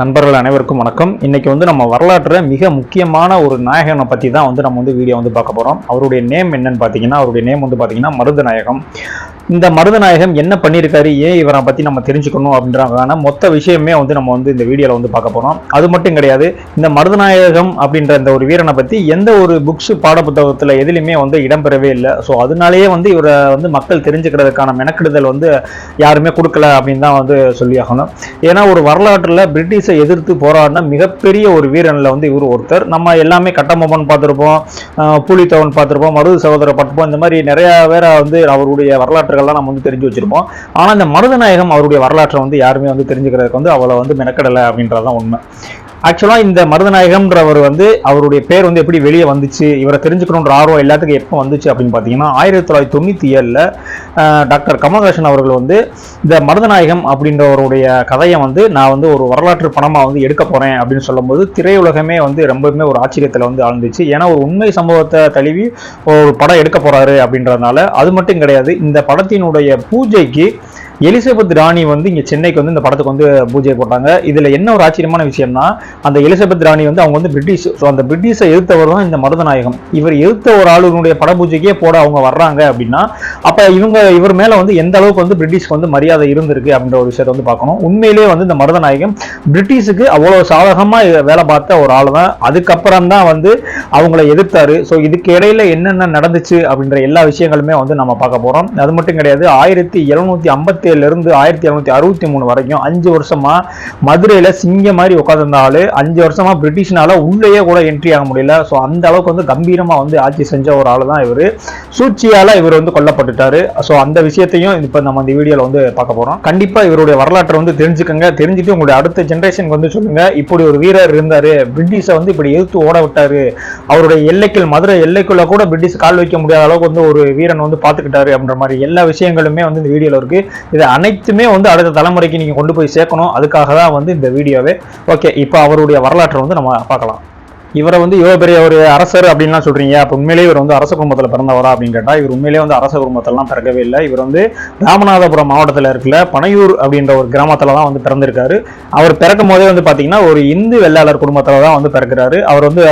நண்பர்கள் அனைவருக்கும் வணக்கம். இன்றைக்கி வந்து நம்ம வரலாற்றில் மிக முக்கியமான ஒரு நாயகனை பற்றி தான் வந்து நம்ம வந்து வீடியோ வந்து பார்க்க போகிறோம் அவருடைய நேம் என்னன்னு பார்த்தீங்கன்னா அவருடைய நேம் வந்து பார்த்தீங்கன்னா மருதநாயகம் இந்த மருதநாயகம் என்ன பண்ணியிருக்காரு? ஏன் இவரை பற்றி நம்ம தெரிஞ்சுக்கணும் அப்படின்றதுக்கான மொத்த விஷயமே வந்து நம்ம வந்து இந்த வீடியோவில் வந்து பார்க்க போகிறோம் அது மட்டும் கிடையாது இந்த மருதநாயகம் அப்படின்ற இந்த ஒரு வீரனை பற்றி எந்த ஒரு புக்ஸ் பாடப்புத்தகத்தில் எதுலையுமே வந்து இடம்பெறவே இல்லை. ஸோ அதனாலேயே வந்து இவரை வந்து மக்கள் தெரிஞ்சுக்கிறதுக்கான மெனக்கெடுதல் வந்து யாருமே கொடுக்கல அப்படின்னு தான் வந்து சொல்லியாகணும். ஏன்னா ஒரு வரலாற்றில் பிரிட்டிஷ் எதிர்த்து போராடின மிகப்பெரிய ஒரு வீரனில் வந்து இவர் ஒருத்தர். நம்ம எல்லாமே கட்டமொபன் பார்த்துருப்போம். புலித்தவன் பார்த்துருப்போம். மருது சகோதரர் பார்த்துருப்போம். இந்த மாதிரி நிறைய பேரை வந்து அவருடைய வரலாற்றுகள்லாம் நம்ம வந்து தெரிஞ்சு வச்சிருப்போம். ஆனால் இந்த மருதநாயகம் அவருடைய வரலாற்றை வந்து யாருமே வந்து தெரிஞ்சுக்கிறதுக்கு வந்து அவளை வந்து மெனக்கடலை அப்படின்றதான் உண்மை. ஆக்சுவலாக இந்த மருதநாயகம்ன்றவர் வந்து அவருடைய பேர் வந்து எப்படி வெளியே வந்துச்சு இவரை தெரிஞ்சுக்கணுன்ற ஆர்வம் எல்லாத்துக்கும் எப்போ வந்துச்சு அப்படின்னு பார்த்தீங்கன்னா ஆயிரத்தி தொள்ளாயிரத்தி தொண்ணூற்றி ஏழில் டாக்டர் கமல்ஹாசன் அவர்கள் வந்து இந்த மருதநாயகம் அப்படின்றவருடைய கதையை வந்து நான் வந்து ஒரு வரலாற்று படமாக வந்து எடுக்க போகிறேன் அப்படின்னு சொல்லும்போது திரையுலகமே வந்து ரொம்பவுமே ஒரு ஆச்சரியத்தில் வந்து ஆழ்ந்துச்சு. ஏன்னா ஒரு உண்மை சம்பவத்தை தழுவி ஒரு படம் எடுக்க போகிறாரு அப்படின்றதுனால அது மட்டும் கிடையாது. இந்த படத்தினுடைய பூஜைக்கு எலிசபெத் ராணி வந்து இங்கே சென்னைக்கு வந்து இந்த படத்துக்கு வந்து பூஜை போட்டாங்க. இதில் என்ன ஒரு ஆச்சரியமான விஷயம்னா அந்த எலிசபெத் ராணி வந்து அவங்க வந்து பிரிட்டிஷ் ஸோ அந்த பிரிட்டிஷை எதிர்த்தவர் தான் இந்த மருதநாயகம். இவர் எதிர்த்த ஒரு ஆளுடைய பட பூஜைக்கே போட அவங்க வர்றாங்க அப்படின்னா அப்போ இவங்க இவர் மேலே வந்து எந்த அளவுக்கு வந்து பிரிட்டிஷ்க்கு வந்து மரியாதை இருந்திருக்கு அப்படின்ற ஒரு விஷயத்தை வந்து பார்க்கணும். உண்மையிலேயே வந்து இந்த மருதநாயகம் பிரிட்டிஷுக்கு அவ்வளோ சாதகமாக வேலை பார்த்த ஒரு ஆள் தான். அதுக்கப்புறம் தான் வந்து அவங்கள எதிர்த்தாரு. ஸோ இதுக்கு இடையில என்னென்ன நடந்துச்சு அப்படின்ற எல்லா விஷயங்களுமே வந்து நம்ம பார்க்க போகிறோம் அது மட்டும் கிடையாது ஆயிரத்தி எழுநூத்தி ஐம்பத்தி இருந்து ஆயிரத்தி எழுநூத்தி அறுபத்தி மூணு வரைக்கும் அஞ்சு வருஷமா மதுரையில சிங்க மாதிரி உட்காந்துருந்த ஆளு அஞ்சு வருஷமா பிரிட்டிஷ்னால உள்ளேயே கூட என்ட்ரி ஆக முடியல. ஸோ அந்த அளவுக்கு வந்து கம்பீரமா வந்து ஆட்சி செஞ்ச ஒரு ஆளு தான் இவர். சூழ்ச்சியால இவர் வந்து கொல்லப்பட்டுட்டாரு. ஸோ அந்த விஷயத்தையும் இப்போ நம்ம இந்த வீடியோவில் வந்து பார்க்க போறோம். கண்டிப்பாக இவருடைய வரலாற்றை வந்து தெரிஞ்சுக்கங்க. தெரிஞ்சுட்டு உங்களுடைய அடுத்த ஜென்ரேஷனுக்கு வந்து சொல்லுங்க. இப்படி ஒரு வீரர் இருந்தாரு. பிரிட்டிஷை வந்து இப்படி எதிர்த்து ஓட விட்டாரு. அவருடைய எல்லைக்குள் மதுரை எல்லைக்குள்ள கூட பிரிட்டிஷ் கால் வைக்க முடியாத அளவுக்கு வந்து ஒரு வீரன் வந்து பார்த்துக்கிட்டாரு அப்படின்ற மாதிரி எல்லா விஷயங்களுமே வந்து இந்த வீடியோவில் இருக்கு. இது அனைத்துமே வந்து அடுத்த தலைமுறைக்கு நீங்கள் கொண்டு போய் சேர்க்கணும். அதுக்காக தான் வந்து இந்த வீடியோவே. ஓகே இப்போ அவருடைய வரலாற்றை வந்து நம்ம பார்க்கலாம். இவரை வந்து இவ்வளோ பெரிய ஒரு அரசர் அப்படின்லாம் சொல்கிறீங்க அப்போ உண்மையிலேயே இவர் வந்து அரச குடும்பத்தில் பிறந்தவரா அப்படின்னு கேட்டால் இவர் உண்மையிலேயே வந்து அரச குடும்பத்திலலாம் பிறக்கவே இல்லை. இவர் வந்து ராமநாதபுரம் மாவட்டத்தில் இருக்கிற பனையூர் அப்படின்ற ஒரு கிராமத்தில் தான் வந்து பிறந்திருக்காரு. அவர் பிறக்கும் போதே வந்து பார்த்தீங்கன்னா ஒரு இந்து வெள்ளாளர் குடும்பத்தில் தான் வந்து பிறக்கிறாரு. அவர் வந்து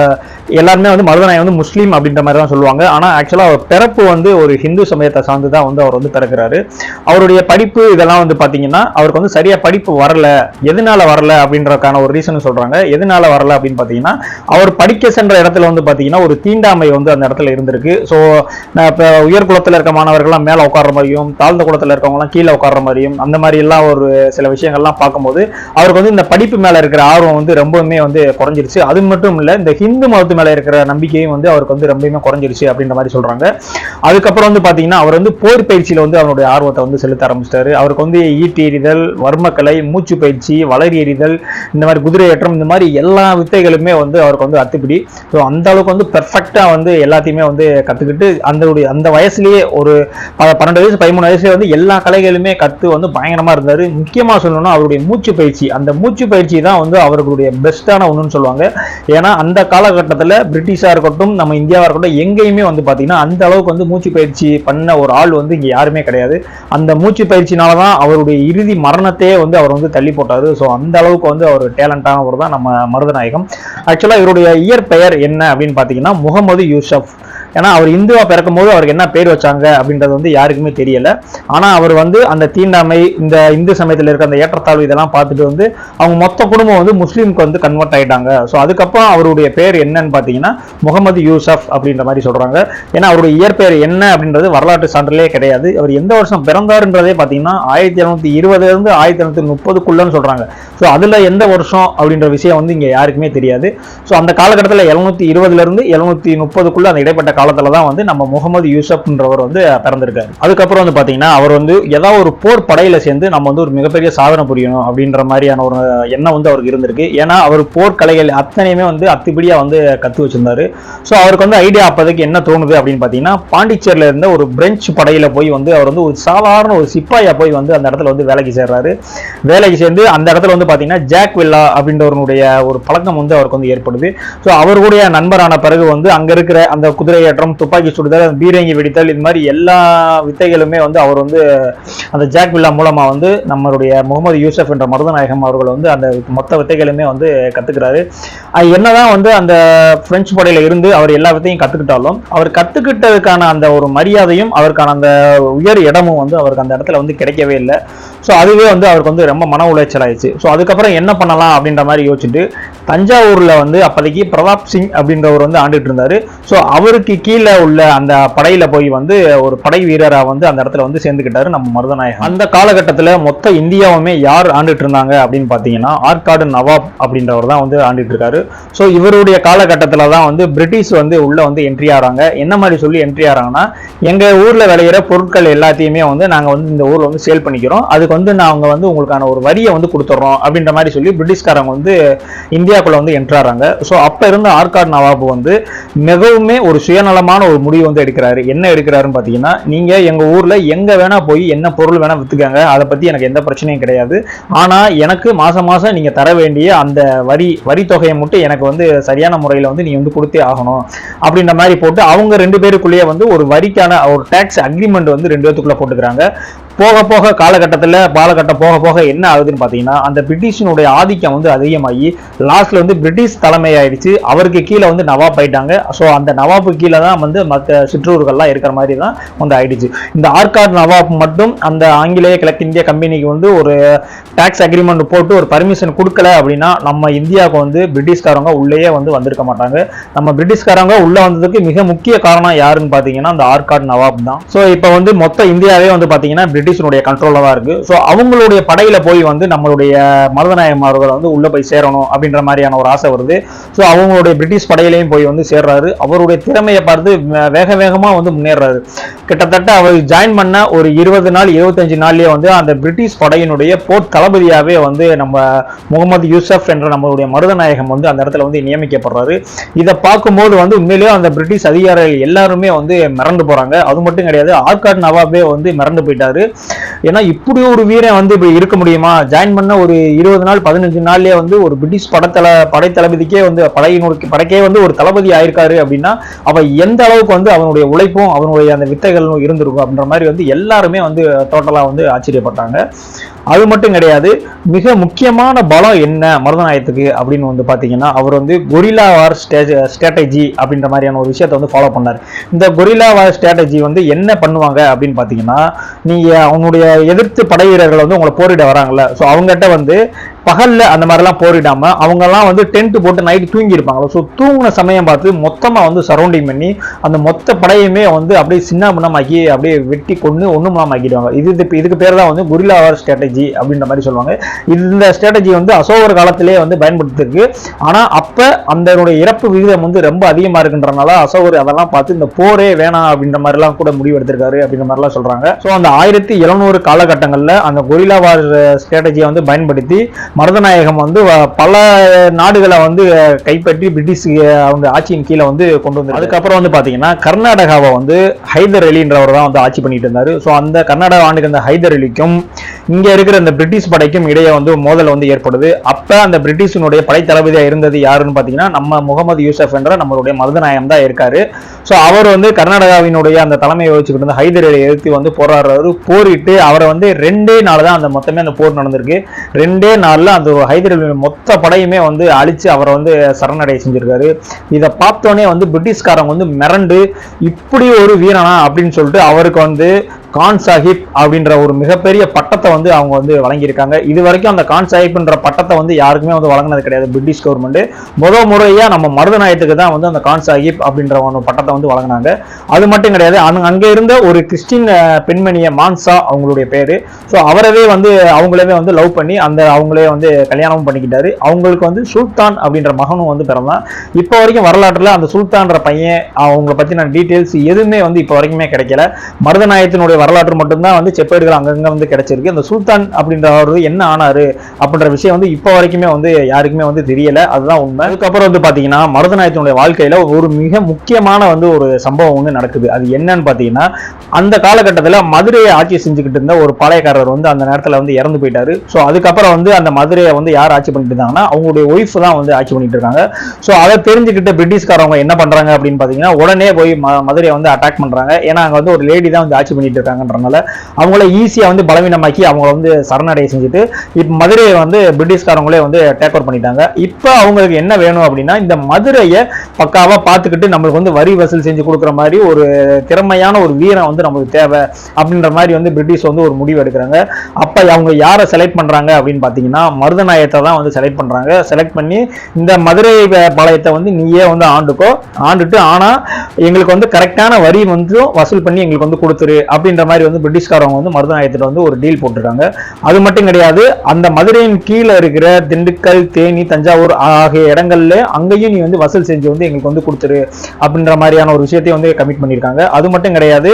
எல்லாருமே வந்து மருதநாய் வந்து முஸ்லீம் அப்படின்ற மாதிரி தான் சொல்லுவாங்க ஆனால் ஆக்சுவலாக அவர் பிறப்பு வந்து ஒரு ஹிந்து சமயத்தை சார்ந்து தான் வந்து அவர் வந்து பிறக்கிறாரு. அவருடைய படிப்பு இதெல்லாம் வந்து பார்த்தீங்கன்னா அவருக்கு வந்து சரியாக படிப்பு வரல. எதனால வரல அப்படின்றதுக்கான ஒரு ரீசன் சொல்கிறாங்க எதனால வரல அப்படின்னு பார்த்தீங்கன்னா அவர் படிக்க சென்ற இடத்துல வந்து பார்த்தீங்கன்னா ஒரு தீண்டாமை வந்து அந்த இடத்துல இருந்திருக்கு. ஸோ இப்போ உயர்குலத்தில் இருக்க மாணவர்கள்லாம் மேலே உட்கார்ற மாதிரியும் தாழ்ந்த குளத்தில் இருக்கவங்கலாம் கீழே உட்கார்ற மாதிரியும் அந்த மாதிரி எல்லாம் ஒரு சில விஷயங்கள்லாம் பார்க்கும்போது அவருக்கு வந்து இந்த படிப்பு மேலே இருக்கிற ஆர்வம் வந்து ரொம்பவுமே வந்து குறைஞ்சிருச்சு. அது மட்டும் இல்லை இந்த ஹிந்து மதத்து மேலே இருக்கிற நம்பிக்கையும் வந்து அவருக்கு வந்து ரொம்பவுமே குறைஞ்சிருச்சு அப்படின்ற மாதிரி சொல்றாங்க. அதுக்கப்புறம் வந்து பார்த்தீங்கன்னா அவர் வந்து போர் பயிற்சியில் வந்து அவருடைய ஆர்வத்தை வந்து செலுத்த ஆரம்பிச்சிட்டாரு. அவருக்கு வந்து ஈட்டி எறிதல் வர்மக்கலை மூச்சு பயிற்சி வளரி எறிதல் இந்த மாதிரி குதிரை ஏற்றம் இந்த மாதிரி எல்லா வித்தைகளுமே வந்து அவருக்கு வந்து அத்துப்பிடி. ஸோ அந்த அளவுக்கு வந்து பெர்ஃபெக்டாக வந்து எல்லாத்தையுமே வந்து கற்றுக்கிட்டு அந்த அந்த வயசுலேயே ஒரு பன்னெண்டு வயசு பதிமூணு வயசுல வந்து எல்லா கலைகளுமே கற்று வந்து பயங்கரமாக இருந்தார். முக்கியமாக சொல்லணும்னா அவருடைய மூச்சு பயிற்சி. அந்த மூச்சு பயிற்சி தான் வந்து அவர்களுடைய பெஸ்ட்டான ஒன்றுன்னு சொல்லுவாங்க. ஏன்னா அந்த காலகட்டத்தில் பிரிட்டிஷாக இருக்கட்டும் நம்ம இந்தியாவாக இருக்கட்டும் எங்கேயுமே வந்து பார்த்தீங்கன்னா அந்த அளவுக்கு வந்து மூச்சு பயிற்சி பண்ண ஒரு ஆள் வந்து இங்கே யாருமே கிடையாது. அந்த மூச்சு பயிற்சினால தான் அவருடைய இறுதி மரணத்தையே வந்து அவர் வந்து தள்ளி போட்டாரு. ஸோ அந்த அளவுக்கு வந்து அவர் டேலண்டானவர் தான் நம்ம மருதநாயகம். ஆக்சுவலாக இவருடைய இயற்பெயர் என்ன அப்படின்னு பார்த்தீங்கன்னா முகமது யூசப். ஏன்னா அவர் இந்துவா பிறக்கும் போது அவருக்கு என்ன பேர் வச்சாங்க அப்படின்றது வந்து யாருக்குமே தெரியல. ஆனா அவர் வந்து அந்த தீண்டாமை இந்த இந்து சமயத்தில் இருக்க அந்த ஏற்றத்தாழ்வு இதெல்லாம் பார்த்துட்டு வந்து அவங்க மொத்த குடும்பம் வந்து முஸ்லீமுக்கு வந்து கன்வெர்ட் ஆயிட்டாங்க. ஸோ அதுக்கப்புறம் அவருடைய பேர் என்னன்னு பார்த்தீங்கன்னா முகமது யூசப் அப்படின்ற மாதிரி சொல்றாங்க. ஏன்னா அவருடைய இயற்பெயர் என்ன அப்படின்றது வரலாற்று சான்றிலே கிடையாது. அவர் எந்த வருஷம் பிறந்தாருன்றதே பார்த்தீங்கன்னா ஆயிரத்தி எழுநூத்தி இருபதுலேருந்து ஆயிரத்தி எழுநூத்தி முப்பதுக்குள்ளன்னு சொல்றாங்க. ஸோ அதில் எந்த வருஷம் அப்படின்ற விஷயம் வந்து இங்கே யாருக்குமே தெரியாது. ஸோ அந்த காலகட்டத்தில் எழுநூத்தி இருபதுலேருந்து எழுநூற்றி எழுநூத்தி முப்பதுக்குள்ள அந்த இடைப்பட்ட காலத்தில் தான் வந்து நம்ம முகமது யூசப்ன்றவர் வந்து பிறந்திருக்காரு. அதுக்கப்புறம் வந்து பார்த்தீங்கன்னா அவர் வந்து ஏதாவது ஒரு போர் படையில் சேர்ந்து நம்ம வந்து ஒரு மிகப்பெரிய சாதனை புரியணும் அப்படின்ற மாதிரியான ஒரு எண்ணம் வந்து அவருக்கு இருந்திருக்கு. ஏன்னா அவர் போர் கலைகள் அத்தனையுமே வந்து அத்துப்படியாக வந்து கற்று வச்சிருந்தாரு. ஸோ அவருக்கு வந்து ஐடியா அப்போதைக்கு என்ன தோணுது அப்படின்னு பார்த்தீங்கன்னா பாண்டிச்சேரியில் இருந்த ஒரு பிரெஞ்சு படையில் போய் வந்து அவர் வந்து ஒரு சாதாரண ஒரு சிப்பாயா போய் வந்து அந்த இடத்துல வந்து வேலைக்கு சேர்றாரு. வேலைக்கு சேர்ந்து அந்த இடத்துல வந்து வந்து பார்த்தீங்கன்னா ஜாக் வில்லா அப்படின்றவருடைய ஒரு பழக்கம் வந்து அவருக்கு வந்து ஏற்படுது. ஸோ அவருடைய நண்பரான பிறகு வந்து அங்க இருக்கிற அந்த குதிரையேற்றம் துப்பாக்கி சுடுதல் பீரங்கி வெடித்தல் இது மாதிரி எல்லா வித்தைகளுமே வந்து அவர் வந்து அந்த ஜாக் வில்லா மூலமா வந்து நம்மளுடைய முகமது யூசப் என்ற மருதநாயகம் அவர்கள் வந்து அந்த மொத்த வித்தைகளுமே வந்து கத்துக்கிறாரு. அது என்னதான் வந்து அந்த பிரெஞ்சு படையில இருந்து அவர் எல்லா வித்தையும் கத்துக்கிட்டாலும் அவர் கத்துக்கிட்டதுக்கான அந்த ஒரு மரியாதையும் அவருக்கான அந்த உயர் இடமும் வந்து அவருக்கு அந்த இடத்துல வந்து கிடைக்கவே இல்லை. ஸோ அதுவே வந்து அவருக்கு வந்து ரொம்ப மன உளைச்சல் ஆயிடுச்சு ஸோ அதுக்கப்புறம் என்ன பண்ணலாம் அப்படின்ற மாதிரி யோசிச்சுட்டு தஞ்சாவூரில் வந்து அப்போதைக்கு பிரதாப் சிங் அப்படின்றவர் வந்து ஆண்டுட்டு இருந்தாரு. ஸோ அவருக்கு கீழே உள்ள அந்த படையில போய் வந்து ஒரு படை வீரராக வந்து அந்த இடத்துல வந்து சேர்ந்துக்கிட்டாரு நம்ம மருதநாயகம் அந்த காலகட்டத்தில் மொத்த இந்தியாவுமே யார் ஆண்டுட்டு இருந்தாங்க அப்படின்னு பார்த்தீங்கன்னா ஆற்காடு நவாப் அப்படின்றவர் தான் வந்து ஆண்டுட்டு இருக்காரு. ஸோ இவருடைய காலகட்டத்தில் தான் வந்து பிரிட்டிஷ் வந்து உள்ளே வந்து என்ட்ரி ஆகிறாங்க என்ன மாதிரி சொல்லி என்ட்ரி ஆகிறாங்கன்னா எங்கள் ஊரில் விளையிற பொருட்கள் எல்லாத்தையுமே வந்து நாங்கள் வந்து இந்த ஊரில் வந்து சேல் பண்ணிக்கிறோம். அதுக்கு வந்து நாங்கள் வந்து உங்களுக்கான ஒரு வரியை வந்து கொடுத்துட்றோம் அப்படின்ற மாதிரி சொல்லி பிரிட்டிஷ்காரங்க வந்து இந்தியாக்குள்ள வந்து என்ட்ராறாங்க ஸோ அப்போ இருந்த ஆர்காட் நவாப் வந்து மிகவுமே ஒரு சுயநலமான ஒரு முடிவு வந்து எடுக்கிறாரு. என்ன எடுக்கிறாருன்னு பார்த்தீங்கன்னா நீங்கள் எங்கள் ஊரில் எங்கே வேணால் போய் என்ன பொருள் வேணால் விற்றுக்காங்க அதை பற்றி எனக்கு எந்த பிரச்சனையும் கிடையாது. ஆனால் எனக்கு மாதம் மாதம் நீங்கள் தர வேண்டிய அந்த வரி வரி தொகையை மட்டும் எனக்கு வந்து சரியான முறையில் வந்து நீ வந்து கொடுத்தே ஆகணும். அப்படின்ற மாதிரி போட்டு அவங்க ரெண்டு பேருக்குள்ளேயே வந்து ஒரு வரிக்கான ஒரு டேக்ஸ் அக்ரிமெண்ட் வந்து ரெண்டு பேத்துக்குள்ளே போட்டுக்கிறாங்க. போக போக காலகட்டத்தில் காலகட்டம் போக போக என்ன ஆகுதுன்னு பார்த்தீங்கன்னா அந்த பிரிட்டிஷினுடைய ஆதிக்கம் வந்து அதிகமாகி லாஸ்ட்ல வந்து பிரிட்டிஷ் தலைமை ஆயிடுச்சு அவருக்கு கீழே வந்து நவாப் ஆயிட்டாங்க. ஸோ அந்த நவாப்பு கீழே தான் வந்து மற்ற சிற்றூர்கள்லாம் இருக்கிற மாதிரி தான் வந்து ஆயிடுச்சு. இந்த ஆர்காட் நவாப் மட்டும் அந்த ஆங்கிலேய கிழக்கிந்திய கம்பெனிக்கு வந்து ஒரு டாக்ஸ் அக்ரிமெண்ட் போட்டு ஒரு பர்மிஷன் கொடுக்கல அப்படின்னா நம்ம இந்தியாவுக்கு வந்து பிரிட்டிஷ்காரங்க உள்ளேயே வந்து வந்திருக்க மாட்டாங்க. நம்ம பிரிட்டிஷ்காரங்க உள்ளே வந்ததுக்கு மிக முக்கிய காரணம் யாருன்னு பார்த்தீங்கன்னா அந்த ஆர்காட் நவாப் தான். ஸோ இப்போ வந்து மொத்த இந்தியாவே வந்து பார்த்தீங்கன்னா பிரிட்டிஷனுடைய கண்ட்ரோலில் தான் இருக்குது ஸோ அவங்களுடைய படையில் போய் வந்து நம்மளுடைய மருதநாயகம் வந்து உள்ளே போய் சேரணும் அப்படின்ற மாதிரியான ஒரு ஆசை வருது. ஸோ அவங்களுடைய பிரிட்டிஷ் படையிலையும் போய் வந்து சேர்றாரு. அவருடைய திறமையை பார்த்து வேக வேகமாக வந்து முன்னேறாரு. கிட்டத்தட்ட அவர் ஜாயின் பண்ண ஒரு இருபது நாள் இருபத்தஞ்சு நாள்லேயே வந்து அந்த பிரிட்டிஷ் படையினுடைய போர் தளபதியாகவே வந்து நம்ம முகமது யூசப் என்ற நம்மளுடைய மருதநாயகம் வந்து அந்த இடத்துல வந்து நியமிக்கப்படுறாரு. இதை பார்க்கும்போது வந்து உண்மையிலேயே அந்த பிரிட்டிஷ் அதிகாரிகள் எல்லாருமே வந்து மிரண்டு போகிறாங்க அது மட்டும் கிடையாது ஆர்காட் நவாபே வந்து மிரண்டு போயிட்டாரு. ஏன்னா இப்படி ஒரு வீரன் வந்து இப்படி இருக்க முடியுமா? ஜாயின் பண்ண ஒரு இருபது நாள் பதினஞ்சு நாள்லயே வந்து ஒரு பிரிட்டிஷ் படத்தல படை தளபதிக்கே வந்து படையினருக்கு படைக்கே வந்து ஒரு தளபதி ஆயிருக்காரு அப்படின்னா அவ எந்த அளவுக்கு வந்து அவனுடைய உழைப்பும் அவனுடைய அந்த வித்தைகளும் இருந்திருக்கும் அப்படின்ற மாதிரி வந்து எல்லாருமே வந்து டோட்டலா வந்து ஆச்சரியப்பட்டாங்க. அது மட்டும் கிடையாது மிக முக்கியமான பலம் என்ன மருதநாயத்துக்கு அப்படின்னு வந்து பாத்தீங்கன்னா அவர் வந்து கொரில்லா வார் ஸ்ட்ராட்டஜி அப்படின்ற மாதிரியான ஒரு விஷயத்தை வந்து ஃபாலோ பண்ணார். இந்த கொரில்லா வார் ஸ்ட்ராட்டஜி வந்து என்ன பண்ணுவாங்க அப்படின்னு பாத்தீங்கன்னா நீங்க அவனுடைய எதிர்த்து படை வீரர்கள் வந்து உங்களை போரிட வராங்கல்ல. ஸோ அவங்ககிட்ட வந்து பகல்ல அந்த மாதிரிலாம் போரிடாம அவங்கெல்லாம் வந்து டென்ட் போட்டு நைட்டு தூங்கி இருப்பாங்க ஸோ தூங்கின சமயம் பார்த்து மொத்தமா வந்து சரௌண்டிங் பண்ணி அந்த மொத்த படையுமே வந்து அப்படியே சின்ன பின்னமாக்கி அப்படியே வெட்டி கொண்டு ஒண்ணும் ஆக்கிடுவாங்க இது இது- இதுக்கு பேர் தான் வந்து குரிலாவார் ஸ்ட்ராட்டஜி அப்படின்ற மாதிரி சொல்லுவாங்க. இந்த ஸ்ட்ராட்டஜி வந்து அசோகர் காலத்திலே வந்து பயன்படுத்திருக்கு ஆனா அப்ப அந்த இறப்பு விகிதம் வந்து ரொம்ப அதிகமா இருக்குன்றனால அசோகர் அதெல்லாம் பார்த்து இந்த போரே வேணாம் அப்படின்ற மாதிரிலாம் கூட முடிவு எடுத்திருக்காரு அப்படின்ற மாதிரிலாம் சொல்றாங்க. ஸோ அந்த ஆயிரத்தி எழுநூறு காலகட்டங்களில் அந்த கொரிலாவார் ஸ்ட்ராட்டஜியை வந்து பயன்படுத்தி மருதநாயகம் வந்து வ- பல நாடுகளை வந்து கைப்பற்றி பிரிட்டிஷ் அவங்க ஆட்சியின் கீழே வந்து கொண்டு வந்து அதுக்கப்புறம் வந்து பார்த்தீங்கன்னா கர்நாடகாவை வந்து ஹைதர் அலின்றவர் தான் வந்து ஆட்சி பண்ணிட்டு இருந்தார். ஸோ அந்த கர்நாடகா ஆண்டுக்கு அந்த ஹைதர் அலிக்கும் இங்கே இருக்கிற இந்த பிரிட்டிஷ் படைக்கும் இடையே வந்து மோதல் வந்து ஏற்படுது. அப்போ அந்த பிரிட்டிஷினுடைய படைத்தளபதியாக இருந்தது யாருன்னு பார்த்தீங்கன்னா நம்ம முகமது யூசப் என்ற நம்மளுடைய மருதநாயகம் தான் இருக்காரு. ஸோ அவர் வந்து கர்நாடகாவினுடைய அந்த தலைமையை வச்சுக்கிட்டு இருந்த ஹைதர் அலியை எதிர்த்து வந்து போராடுறாரு. போரிட்டு அவரை வந்து ரெண்டே நாள் தான் அந்த மொத்தமே அந்த போர் நடந்திருக்கு. ரெண்டே நாள்ல அந்த ஹைதராபாத் மொத்த படையுமே வந்து அழிச்சு அவரை வந்து சரணடைய செஞ்சிருக்காரு. இதை பார்த்தோன்னே வந்து பிரிட்டிஷ்காரங்க வந்து மிரண்டு இப்படி ஒரு வீரனா அப்படின்னு சொல்லிட்டு அவருக்கு வந்து கான் சாஹிப் அப்படின்ற ஒரு மிகப்பெரிய பட்டத்தை வந்து அவங்க வந்து வழங்கியிருக்காங்க. இது வரைக்கும் அந்த கான் சாஹிப்ன்ற பட்டத்தை வந்து யாருக்குமே வந்து வழங்கினது கிடையாது பிரிட்டிஷ் கவர்மெண்ட் முத முறையாக நம்ம மருதநாயகத்துக்கு தான் வந்து அந்த கான் சாஹிப் அப்படின்ற ஒரு பட்டத்தை வந்து வழங்கினாங்க. அது மட்டும் கிடையாது அங்க- அங்கே இருந்த ஒரு கிறிஸ்டின் பெண்மணியை பெண்மணிய மான்சா அவங்களுடைய பேர். ஸோ அவரவே வந்து அவங்களவே வந்து லவ் பண்ணி அந்த அவங்களே வந்து கல்யாணமும் பண்ணிக்கிட்டாரு. அவங்களுக்கு வந்து சுல்தான் அப்படின்ற மகனும் வந்து பிறந்தான். இப்போ வரைக்கும் வரலாற்றில் அந்த சுல்தான்ற பையன் அவங்கள பற்றின டீட்டெயில்ஸ் எதுவுமே வந்து இப்போ வரைக்குமே கிடைக்கல. மருதநாயத்தினுடைய வரலாற்று மட்டும்தான் வந்து செப்பேடுகள் அங்கங்கே வந்து கிடைச்சிருக்கு. அந்த சுல்தான் அப்படின்றவர் என்ன ஆனாரு அப்படின்ற விஷயம் வந்து இப்போ வரைக்குமே வந்து யாருக்குமே வந்து தெரியலை. அதுதான் உண்மை. அதுக்கப்புறம் வந்து பார்த்தீங்கன்னா மருதநாயகத்தினுடைய வாழ்க்கையில் ஒரு மிக முக்கியமான வந்து ஒரு சம்பவம் வந்து நடக்குது. அது என்னன்னு பார்த்தீங்கன்னா அந்த காலகட்டத்தில் மதுரையை ஆட்சி செஞ்சுக்கிட்டு இருந்த ஒரு பாளையக்காரர் வந்து அந்த நேரத்தில் வந்து இறந்து போயிட்டாரு. ஸோ அதுக்கப்புறம் வந்து அந்த மதுரையை வந்து யார் ஆட்சி பண்ணிட்டு இருந்தாங்கன்னா அவங்களுடைய ஒய்ஃப் தான் வந்து ஆட்சி பண்ணிட்டு இருக்காங்க. ஸோ அதை தெரிஞ்சுக்கிட்ட பிரிட்டிஷ்காரவங்க என்ன பண்ணுறாங்க அப்படின்னு பார்த்தீங்கன்னா உடனே போய் மதுரையை வந்து அட்டாக் பண்ணுறாங்க ஏன்னா அங்கே வந்து ஒரு லேடி தான் வந்து ஆட்சி பண்ணிட்டு இருக்காங்கன்றனால அவங்கள ஈஸியாக வந்து பலவீனமாக்கி அவங்கள வந்து சரணடைய செஞ்சுட்டு இப்போ மதுரையை வந்து பிரிட்டிஷ்காரங்களே வந்து டேக் ஓவர் பண்ணிட்டாங்க. இப்போ அவங்களுக்கு என்ன வேணும் அப்படின்னா இந்த மதுரையை பக்காவாக பார்த்துக்கிட்டு நம்மளுக்கு வந்து வரி வசூல் செஞ்சு கொடுக்குற மாதிரி ஒரு திறமையான ஒரு வீரம் வந்து நமக்கு தேவை அப்படின்ற மாதிரி வந்து பிரிட்டிஷ் வந்து ஒரு முடிவு எடுக்கிறாங்க. அப்போ அவங்க யாரை செலக்ட் பண்றாங்க அப்படின்னு பார்த்தீங்கன்னா மருதநாயகத்தை தான் வந்து செலக்ட் பண்றாங்க. செலக்ட் பண்ணி இந்த மதுரை பாளையத்தை வந்து நீயே வந்து ஆண்டுக்கோ ஆண்டுட்டு ஆனா எங்களுக்கு வந்து கரெக்டான வரி வந்து வசூல் பண்ணி எங்களுக்கு வந்து கொடுத்துரு அப்படின்னு அப்படின்ற மாதிரி வந்து பிரிட்டிஷ்காரவங்க வந்து மருதநாயகத்திட்ட வந்து ஒரு டீல் போட்டிருக்காங்க. அது மட்டும் கிடையாது அந்த மதுரையின் கீழே இருக்கிற திண்டுக்கல் தேனி தஞ்சாவூர் ஆகிய இடங்கள்ல அங்கேயும் நீ வந்து வசூல் செஞ்சு வந்து எங்களுக்கு வந்து கொடுத்துரு அப்படின்ற மாதிரியான ஒரு விஷயத்தையும் வந்து கமிட் பண்ணியிருக்காங்க. அது மட்டும் கிடையாது